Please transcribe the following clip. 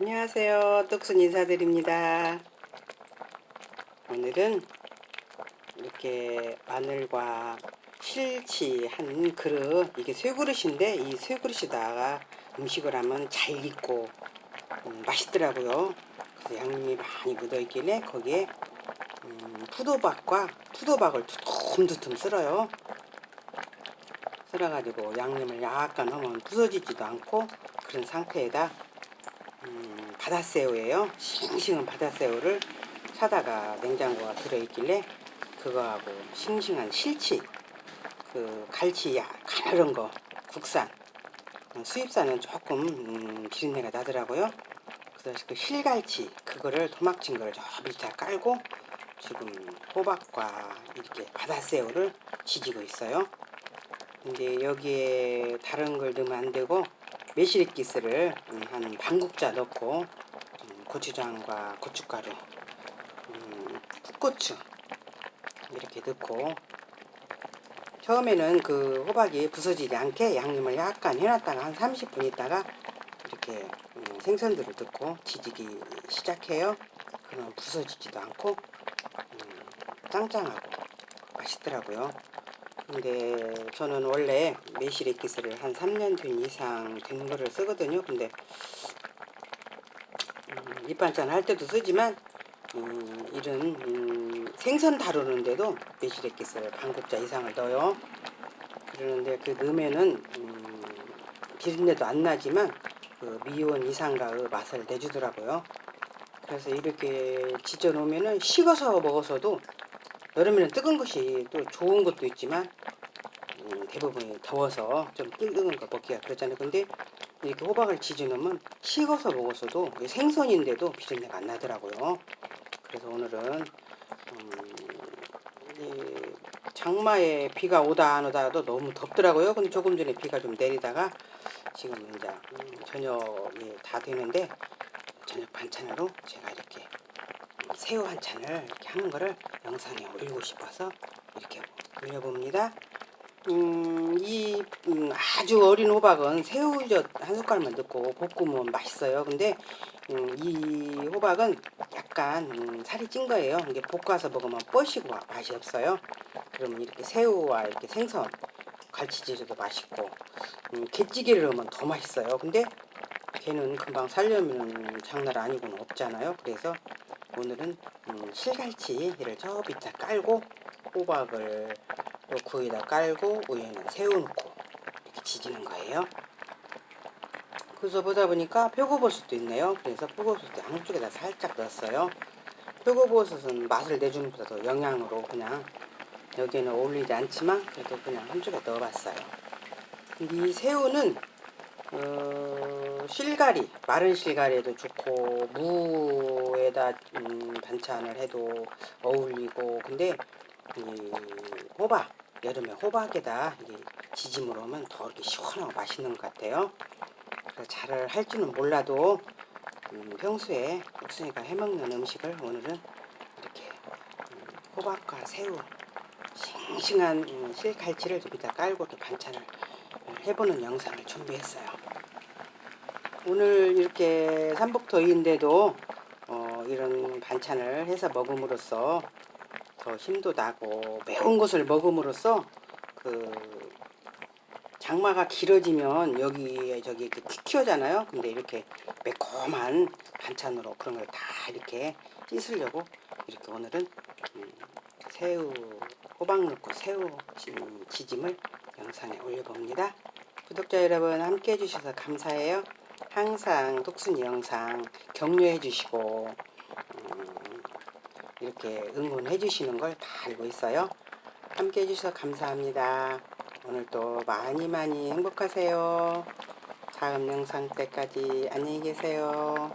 안녕하세요. 떡순 인사드립니다. 오늘은 이렇게 마늘과 실치 한 그릇 이게 쇠 그릇인데 이 쇠 그릇에다가 음식을 하면 잘 익고 음, 맛있더라고요. 그래서 양념이 많이 묻어 있길래 거기에 음, 푸도박과 투도박을 두툼두툼 썰어요. 썰어가지고 양념을 약간 하면 부서지지도 않고 그런 상태에다 음, 바닷새우예요. 싱싱한 바닷새우를 사다가 냉장고가 들어있길래 그거하고 싱싱한 실치 그 갈치 야 가늘은 거 국산 어, 수입산은 조금 음, 비린내가 나더라고요. 그래서 그 실갈치 그거를 토막친 거를 저 밑에 깔고 지금 호박과 이렇게 바닷새우를 지지고 있어요. 근데 여기에 다른 걸 넣으면 안 되고 매실액기스를 음, 한 반국자 넣고 음, 고추장과 고춧가루, 음, 풋고추 이렇게 넣고 처음에는 그 호박이 부서지지 않게 양념을 약간 해놨다가 한 30분 있다가 이렇게 음, 생선들을 넣고 지지기 시작해요. 그러면 부서지지도 않고 음, 짱짱하고 맛있더라고요. 근데 저는 원래 매실액 기스를 한 3년 된 이상 된 거를 쓰거든요. 근데 음, 밑반찬 할 때도 쓰지만 음, 이런 음, 생선 다루는데도 매실액 기스를 반국자 이상을 넣어요. 그러는데 그 넣으면은 음, 비린내도 안 나지만 그 미원 이상가의 맛을 내주더라고요. 그래서 이렇게 지져 놓으면은 식어서 먹어서도 여름에는 뜨거운 것이 또 좋은 것도 있지만 음, 대부분이 더워서 좀 뜨거운 거 먹기가 그렇잖아요. 근데 이렇게 호박을 지져 놓으면 식어서 이게 생선인데도 비린내가 안 나더라고요. 그래서 오늘은 음, 이 장마에 비가 오다 안 오다도 너무 덥더라고요. 근데 조금 전에 비가 좀 내리다가 지금 이제 음, 저녁이 다 되는데 저녁 반찬으로 제가 이렇게 음, 새우 한 찬을 이렇게 하는 거를 영상에 올리고 싶어서 이렇게 올려봅니다. 음, 이 음, 아주 어린 호박은 새우젓 한 숟갈만 넣고 볶으면 맛있어요. 근데 음, 이 호박은 약간 음, 살이 찐 거예요. 이게 볶아서 먹으면 뻐시고 마- 맛이 없어요. 그러면 이렇게 새우와 이렇게 생선 갈치질도 맛있고 음, 게찌개를 넣으면 더 맛있어요. 근데 걔는 금방 살려면 장난 아니고는 없잖아요. 그래서 오늘은 음, 실갈치를 저 밑에 깔고 호박을 또 구에다 깔고 위에는 넣고 이렇게 지지는 거예요. 그래서 보다 보니까 표고버섯도 있네요. 그래서 표고버섯도 양쪽에다 살짝 넣었어요. 표고버섯은 맛을 내주는 것보다도 영양으로 그냥 여기에는 어울리지 않지만 그래도 그냥 한쪽에 넣어봤어요. 이 새우는 어, 실가리, 마른 실가리에도 좋고 무에다 음, 반찬을 해도 어울리고 근데 이 호박 여름에 호박에다 이게 지짐으로 하면 더 이렇게 시원하고 맛있는 것 같아요. 그래서 잘 할지는 몰라도 음, 평소에 옥순이가 해먹는 음식을 오늘은 이렇게 음, 호박과 새우 싱싱한 음, 실갈치를 좀 이따 깔고 이렇게 반찬을 해보는 영상을 준비했어요. 오늘 이렇게 삼복더위인데도 어, 이런 반찬을 해서 먹음으로써 더 힘도 나고 매운 것을 먹음으로써 그 장마가 길어지면 여기에 저기 이렇게 틱 튀어잖아요. 근데 이렇게 매콤한 반찬으로 그런 걸 다 이렇게 씻으려고 이렇게 오늘은 음, 새우 호박 넣고 새우 지- 지짐을 영상에 올려봅니다. 구독자 여러분 함께 해주셔서 감사해요. 항상 독순이 영상 격려해 주시고 음, 이렇게 응원해 주시는 걸 다 알고 있어요. 함께 해주셔서 감사합니다. 오늘도 많이 많이 행복하세요. 다음 영상 때까지 안녕히 계세요.